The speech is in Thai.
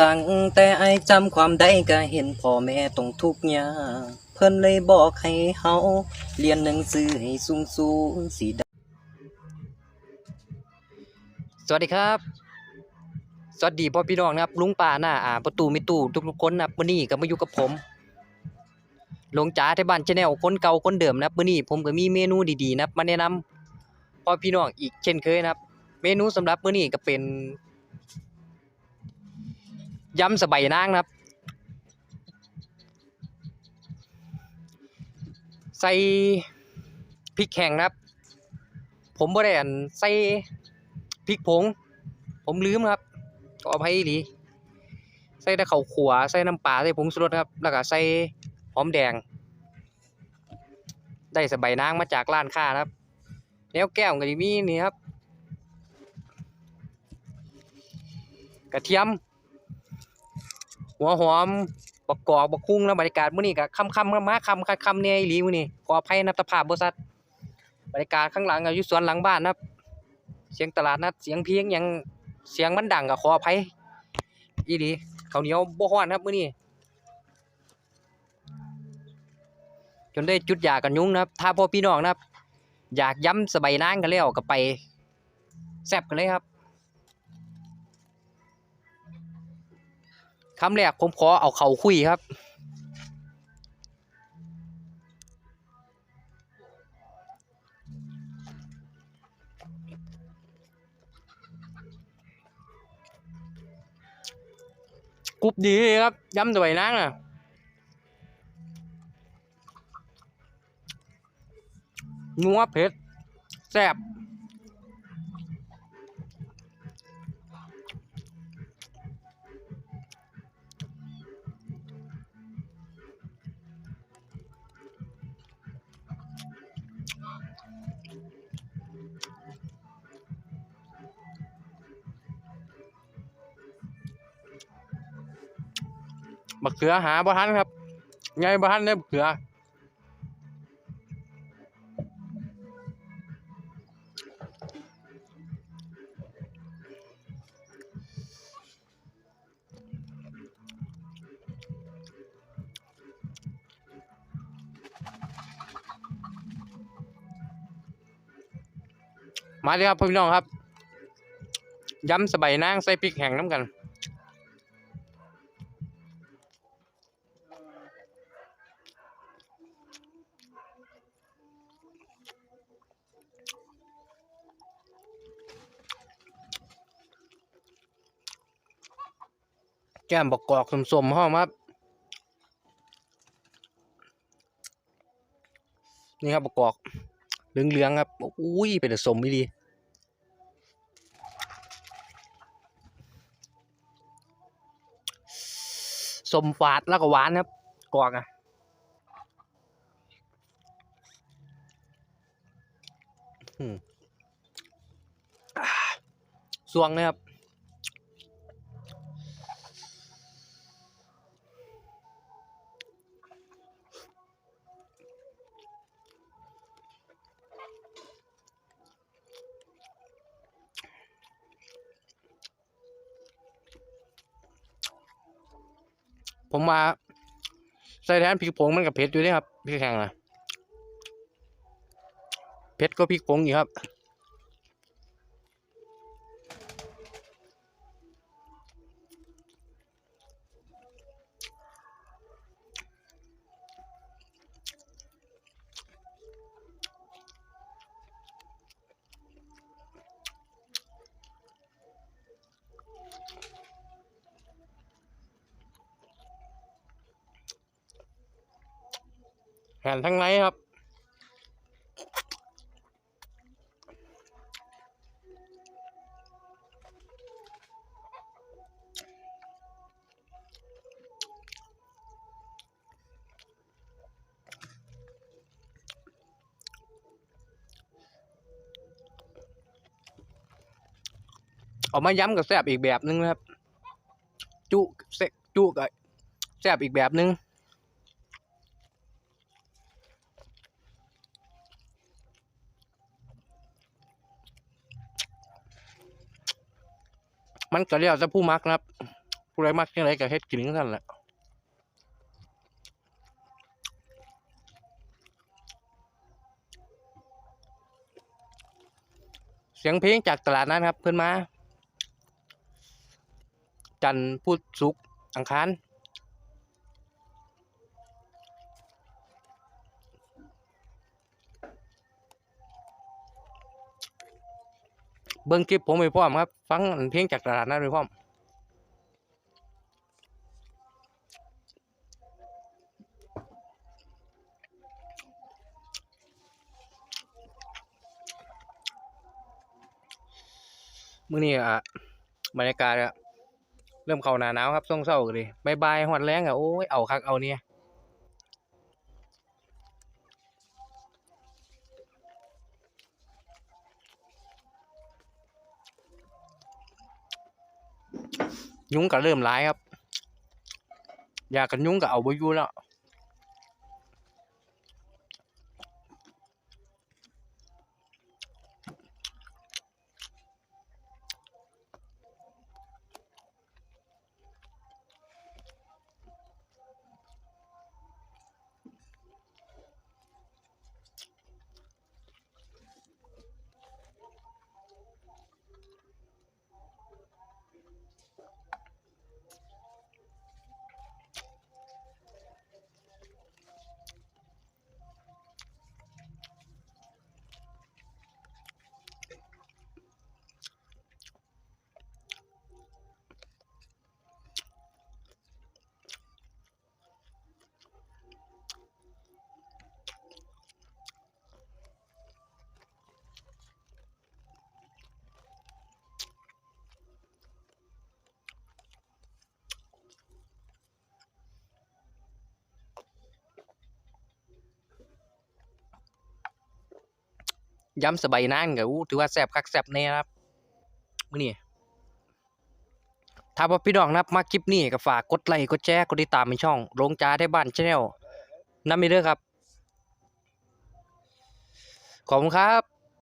ตั้งแต่ไอจำความได้ก็เห็นพ่อแม่ต้องทุกข์ยากเพิ่นเลยบอกให้เฮาเรียนหนังสือให้สูงสูงสิได้สวัสดีครับ สวัสดีพ่อพี่น้องนะครับ ลุงป้าหน้าอ่าประตูมิตู้ทุกๆคนนะครับมื้อนี้ก็มาอยู่กับผมหลงจ๋าที่บ้านชาแนลคนเก่าคนเดิมนะครับมื้อนี้ผมก็มีเมนูดีๆนะครับมาแนะนำพ่อพี่น้องอีกเช่นเคยนะครับ เมนูสำหรับมื้อนี้ก็เป็น ยำสบายนางนะครับ ใส่พริกแห้งนะครับ ผมบ่ได้อันใส่พริกผง ผมลืมครับขออภัยอีหลีใส่แต่ข้าวขัวใส่น้ำปลาใส่ผงชูรสครับ แล้วก็ใส่หอมแดง ได้สบายนางมาจากร้านค้านะครับ แนวแก้วก็สิมีนี่ครับ กระเทียม หัวหอมบักกอกบักคุ้งแล้วบรรยากาศมื้อนี้ก็ค่ำๆมาค่ำค่ำเนี่ยอีหลีมื้อนี้ขออภัยนะตะภาพบ่ซัดบรรยากาศข้างหลังอยู่สวนหลังบ้านนะครับ เสียงตลาดนัดเสียงเพลงยังเสียงมันดังก็ขออภัยอีหลีข้าวเหนียวบ่ฮ้อนครับมื้อนี้จนได้จุดยากันยุงนะครับ ถ้าพ่อพี่น้องนะครับ อยากย้ำสบายนางกันแล้วก็ไปแซบกันเลยครับ คำแรกผมขอเอาเขาคุยครับ กรุบดีครับย้ำสบายนางอะนัวเผ็ดแซ่บ บักเขือหาบ่ทันครับ ไงบ่ทันเนี่ยบักเขือมาเลยครับพี่น้องครับย้ำสบายนางใส่พริกแห้งน้ำกัน แก้มบกกอกสมๆห้อมครับ นี่ครับบกกอกเหลืองๆครับ อุ้ย เป็นสมไม่ดีสมฝาดแล้วก็หวานครับกอกอะสวงเลยครับ ผมมาใส่แทนพริกผงมันกับเผ็ดอยู่ด้วยครับพริกแห้งนะเผ็ดก็พริกผงอยู่ครับ แห่นทั้งในครับเอามาย้ำกับแซบอีกแบบนึงนะครับ จุเซจุกับแซบอีกแบบนึง มันก็เรียกจะผู้มักนะครับ ผู้ใดมักยังไงก็เฮ็ดกินจังซั่นแหละเสียงเพลงจากตลาดนั้นครับ เพื่อนมา จันพุธศุกร์อังคาร เบิ่งคลิปผมไปพร้อมครับ ฟังเพลงจากตลาดนั้นไปพร้อมมื้อนี้อะบรรยากาศอะเริ่มเข้าหน้าหนาวครับช่วงเช้าก็เลยบ่ายๆฮอดแลงอะโอ้ยเอาคักเอาเนี่ย ยุงก็เริ่มร้ายครับ อยากกันยุงก็เอาไปอยู่แล้ว ยำสบายนางก็อู้ถือว่าแซบคักแซบแน่ครับมื่อนี้ถ้าพ่อพี่น้องนะครับมาคลิปนี้ก็ฝากกดไลค์กดแชร์กดติดตามในช่องโรงจ้าได้บ้านชาแนลนั่นำไปเด้อครับ ขอบคุณครับ